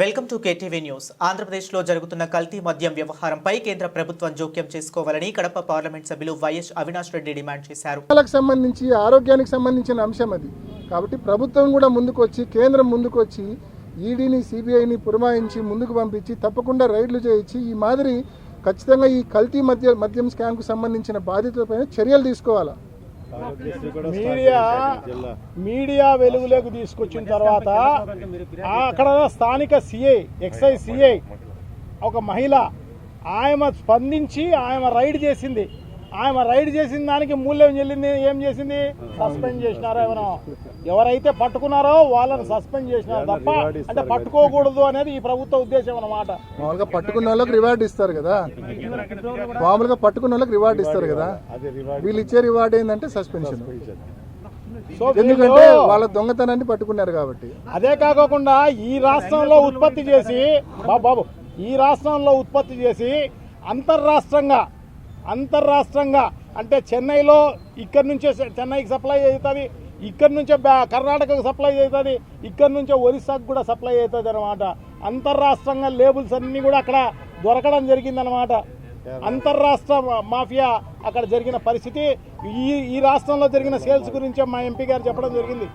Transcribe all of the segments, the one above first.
Welcome to KTV news. ఆంధ్రప్రదేశ్లో జరుగుతున్న కల్తీ మద్యం వ్యవహారంపై కేంద్ర ప్రభుత్వం జోక్యం చేసుకోవాలని కడప పార్లమెంట్ సభ్యులు వైఎస్ అవినాష్ రెడ్డి డిమాండ్ చేశారు. సంబంధించి ఆరోగ్యానికి సంబంధించిన అంశం అది. కాబట్టి ప్రభుత్వం కూడా ముందుకొచ్చి కేంద్రం ముందుకొచ్చి ఈడీని సిబిఐని పురమాయించి ముందుకు పంపించి తప్పకుండా రైడ్లు చేయించి ఈ మాదిరి ఖచ్చితంగా ఈ కల్తీ మద్య మద్యం స్కామ్కు సంబంధించిన బాధితులపైన చర్యలు తీసుకోవాలా? మీడియా మీడియా వెలుగులోకి తీసుకొచ్చిన తర్వాత అక్కడ స్థానిక సిఐ ఎక్సైజ్ సిఐ ఒక మహిళ ఆమె స్పందించి ఆమె రైడ్ చేసింది. ఆమె రైడ్ చేసిన దానికి మూల్యం చెల్లింది ఏం చేసింది? సస్పెండ్ చేసినారు ఏమైనా ఎవరైతే పట్టుకున్నారో వాళ్ళని సస్పెండ్ చేసినారు తప్ప అంటే పట్టుకోకూడదు అనేది ఈ ప్రభుత్వ ఉద్దేశం అన్నమాట. మామూలుగా పట్టుకున్న వాళ్ళకి రివార్డ్ ఇస్తారు కదా. మామూలుగా పట్టుకున్న వాళ్ళకి రివార్డ్ ఇస్తారు కదా. వీళ్ళు ఇచ్చే రివార్డ్ ఏంటంటే సస్పెన్షన్ సో ఎందుకంటే వీళ్ళు- దొంగతనాన్ని పట్టుకున్నారు కాబట్టి. అదే కాకోకుండా ఈ రాష్ట్రంలో ఉత్పత్తి చేసి బాబు బాబు ఈ రాష్ట్రంలో ఉత్పత్తి చేసి అంతర్రాష్ట్రంగా అంతర్రాష్ట్రంగా అంటే చెన్నైలో ఇక్కడి నుంచే చెన్నైకి సప్లై అవుతుంది ఇక్కడి నుంచే బ్యా- కర్ణాటకకు సప్లై అవుతుంది ఇక్కడి నుంచే ఒరిస్సాకు కూడా సప్లై అవుతుంది అనమాట అంతర్రాష్ట్రంగా లేబుల్స్ అన్నీ కూడా అక్కడ దొరకడం జరిగిందనమాట అంతర్రాష్ట్ర మాఫియా అక్కడ జరిగిన పరిస్థితి ఈ ఈ రాష్ట్రంలో జరిగిన సేల్స్ గురించే మా ఎంపీ గారు చెప్పడం జరిగింది.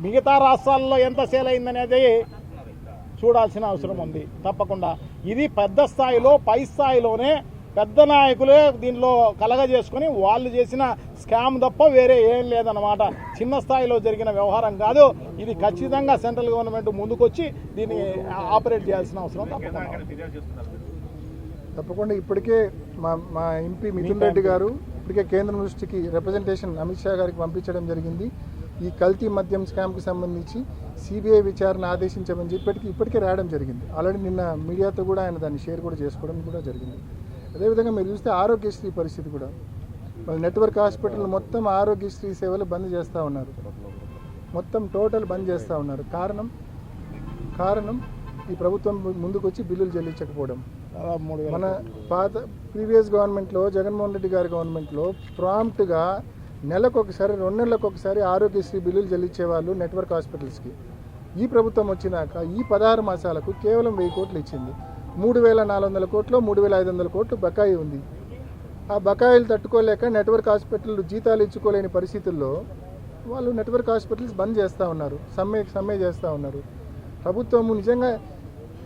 మిగతా రాష్ట్రాల్లో ఎంత సేల్ అయిందనేది చూడాల్సిన అవసరం ఉంది తప్పకుండా. ఇది పెద్ద స్థాయిలో పై స్థాయిలోనే పెద్ద నాయకులే దీనిలో కలగజేసుకొని వాళ్ళు చేసిన స్కామ్ తప్ప వేరే ఏం లేదన్నమాట. చిన్న స్థాయిలో జరిగిన వ్యవహారం కాదు. ఇది ఖచ్చితంగా సెంట్రల్ గవర్నమెంట్ ముందుకొచ్చి దీన్ని ఆపరేట్ చేయాల్సిన అవసరం తప్పకుండా ఇప్పటికే మా మా ఎంపీ మిథున్ రెడ్డి గారు ఇప్పటికే కేంద్రం దృష్టికి రిప్రజెంటేషన్ అమిత్ షా గారికి పంపించడం జరిగింది. ఈ కల్తీ మద్యం స్కామ్కి సంబంధించి సిబిఐ విచారణ ఆదేశించమని చెప్పి ఇప్పటికి ఇప్పటికే రావడం జరిగింది. ఆల్రెడీ నిన్న మీడియాతో కూడా ఆయన దాన్ని షేర్ కూడా చేసుకోవడం కూడా జరిగింది. అదేవిధంగా మీరు చూస్తే ఆరోగ్యశ్రీ పరిస్థితి కూడా. మన నెట్వర్క్ హాస్పిటల్ మొత్తం ఆరోగ్యశ్రీ సేవలు బంద్ చేస్తూ ఉన్నారు. మొత్తం టోటల్ బంద్ చేస్తూ ఉన్నారు. కారణం కారణం ఈ ప్రభుత్వం ముందుకు వచ్చి బిల్లులు చెల్లించకపోవడం. మన పాత ప్రీవియస్ గవర్నమెంట్లో జగన్మోహన్ రెడ్డి గారి గవర్నమెంట్లో ప్రాంప్ట్గా నెలకు ఒకసారి రెండు నెలలకు ఒకసారి ఆరోగ్యశ్రీ బిల్లులు చెల్లించేవాళ్ళు నెట్వర్క్ హాస్పిటల్స్కి. ఈ ప్రభుత్వం వచ్చినాక ఈ పదహారు మాసాలకు కేవలం వెయ్యి కోట్లు ఇచ్చింది. మూడు వేల నాలుగు వందల కోట్లు మూడు వేల ఐదు వందల కోట్లు బకాయి ఉంది. ఆ బకాయిలు తట్టుకోలేక నెట్వర్క్ హాస్పిటల్ జీతాలు ఇచ్చుకోలేని పరిస్థితుల్లో వాళ్ళు నెట్వర్క్ హాస్పిటల్స్ బంద్ చేస్తూ ఉన్నారు సమ్మె సమ్మె చేస్తూ ఉన్నారు. ప్రభుత్వం నిజంగా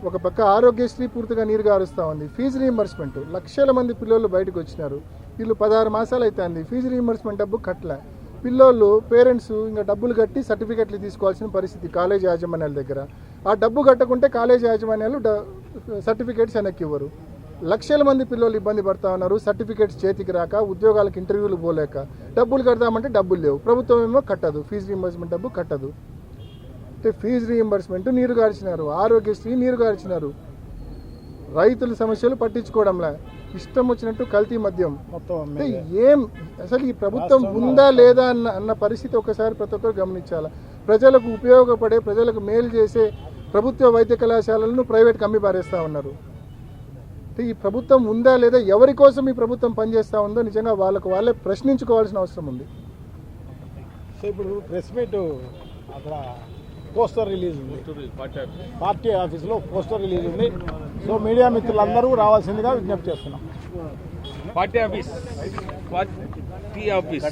ఒక పక్క ఆరోగ్యశ్రీ పూర్తిగా నీరు గారుస్తూ ఉంది. ఫీజు రీయింబర్స్మెంట్ లక్షల మంది పిల్లలు బయటకు వచ్చినారు. వీళ్ళు పదహారు మాసాలు అవుతుంది ఫీజు రీయింబర్స్మెంట్ డబ్బు కట్టలే. పిల్లోళ్ళు పేరెంట్స్ ఇంకా డబ్బులు కట్టి సర్టిఫికెట్లు తీసుకోవాల్సిన పరిస్థితి కాలేజ్ యాజమాన్యాల దగ్గర. ఆ డబ్బు కట్టకుంటే కాలేజ్ యాజమాన్యాలు సర్టిఫికేట్స్ వెనక్కి ఇవ్వరు లక్షల మంది పిల్లలు ఇబ్బంది పడతా ఉన్నారు సర్టిఫికేట్స్ చేతికి రాక ఉద్యోగాలకు ఇంటర్వ్యూలు పోలేక. డబ్బులు కడదామంటే డబ్బులు లేవు. ప్రభుత్వం ఏమో కట్టదు ఫీజు రీయింబర్స్మెంట్ డబ్బు కట్టదు. అంటే ఫీజు రీయింబర్స్మెంట్ నీరు గార్చినారు ఆరోగ్యశ్రీ నీరు గార్చినారు. రైతుల సమస్యలు పట్టించుకోవడంలే. ఇష్టం వచ్చినట్టు కల్తీ మద్యం. మొత్తం ఏం అసలు ఈ ప్రభుత్వం ఉందా లేదా అన్న అన్న పరిస్థితి ఒకసారి ప్రతి ఒక్కరు గమనించాలి. ప్రజలకు ఉపయోగపడే ప్రజలకు మేలు చేసే ప్రభుత్వ వైద్య కళాశాలలను ప్రైవేట్కి అమ్మి పారేస్తూ ఉన్నారు. అంటే ఈ ప్రభుత్వం ఉందా లేదా ఎవరి కోసం ఈ ప్రభుత్వం పనిచేస్తూ ఉందో నిజంగా వాళ్ళకు వాళ్ళే ప్రశ్నించుకోవాల్సిన అవసరం ఉంది. సో ఇప్పుడు ప్రెస్ మీట్ అక్కడ పోస్టర్ రిలీజ్ ఉంది. పార్టీ ఆఫీస్లో పోస్టర్ రిలీజ్ ఉంది. సో మీడియా మిత్రులందరూ రావాల్సిందిగా విజ్ఞప్తి చేస్తున్నాం. Party office. Party office.